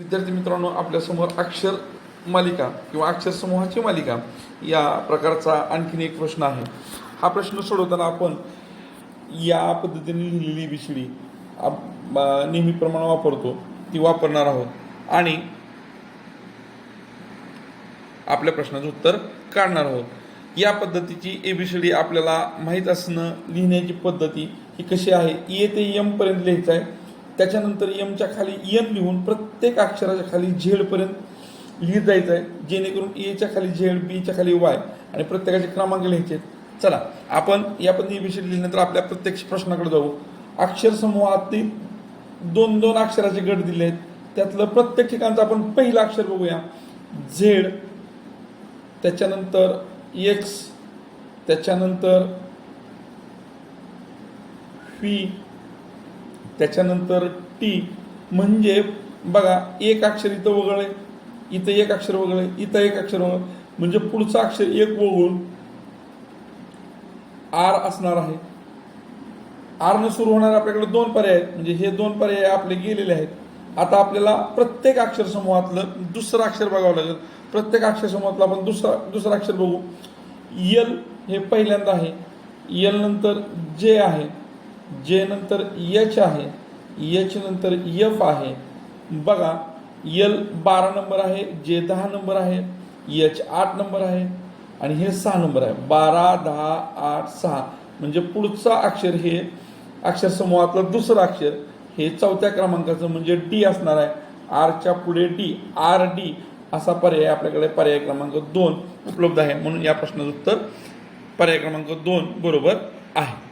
विद्यार्थी मित्रांनो आपल्यासमोर अक्षर मालिका किंवा अक्षर समूहाची मालिका या प्रकारचा आणखीन एक प्रश्न आहे. हा प्रश्न सोडवताना आपण या पद्धतीने लिहिलेली बिछडी नेहमीप्रमाणे वापरतो. ती वापरणार आहोत. आणि आपल्या प्रश्नाचं उत्तर काढणार आहोत. या पद्धतीची एबीसीडी आपल्याला माहीत असणं लिहिण्याची पद्धती ही कशी आहे? ए ते यम पर्यंत लिहायचं आहे. त्याच्यानंतर यमच्या खाली यम लिहून प्रत्येक अक्षराच्या खाली झेडपर्यंत लिहित जायचं आहे जेणेकरून एच्या खाली झेड बीच्या खाली वाय आणि प्रत्येकाचे क्रमांक लिहायचे आहेत. चला आपण या पद्धती विषय लिहिल्यानंतर आपल्या प्रत्यक्ष प्रश्नाकडे जाऊ. अक्षर समूहातील दोन दोन अक्षराचे गट दिले आहेत. त्यातलं प्रत्येक ठिकाणचं आपण पहिलं अक्षर बघूया. झेड त्याच्यानंतर एक्स त्याच्यानंतर फी त्याच्यानंतर टी म्हणजे बघा एक अक्षर इथं वगळे इथं एक अक्षर वगळे इथं एक अक्षर वगळ म्हणजे पुढचं अक्षर एक वगळून आर असणार आहे. आरनं सुरू होणार आपल्याकडे दोन पर्याय आहेत. म्हणजे हे दोन पर्याय आपले गेलेले आहेत. आता आपल्याला प्रत्येक अक्षर समूहातलं दुसरं अक्षर बघावं लागेल. प्रत्येक अक्षर समूहातलं आपण दुसरा दुसरं अक्षर बघू. यल हे पहिल्यांदा आहे. यल नंतर जे आहे. जे नंतर एच आहे एच नंतर एफ आहे बघा यल बारा नंबर आहे जे दहा नंबर आहे एच आठ नंबर आहे आणि हे सहा नंबर आहे. बारा दहा आठ सहा. म्हणजे पुढचा अक्षर हे अक्षर समूहातलं दुसरं अक्षर हे चौथ्या क्रमांकाचं म्हणजे डी असणार आहे. आरच्या पुढे डी आर डी असा पर्याय आपल्याकडे पर्याय क्रमांक दोन उपलब्ध आहे. म्हणून या प्रश्नाचं उत्तर पर्याय क्रमांक दोन बरोबर आहे.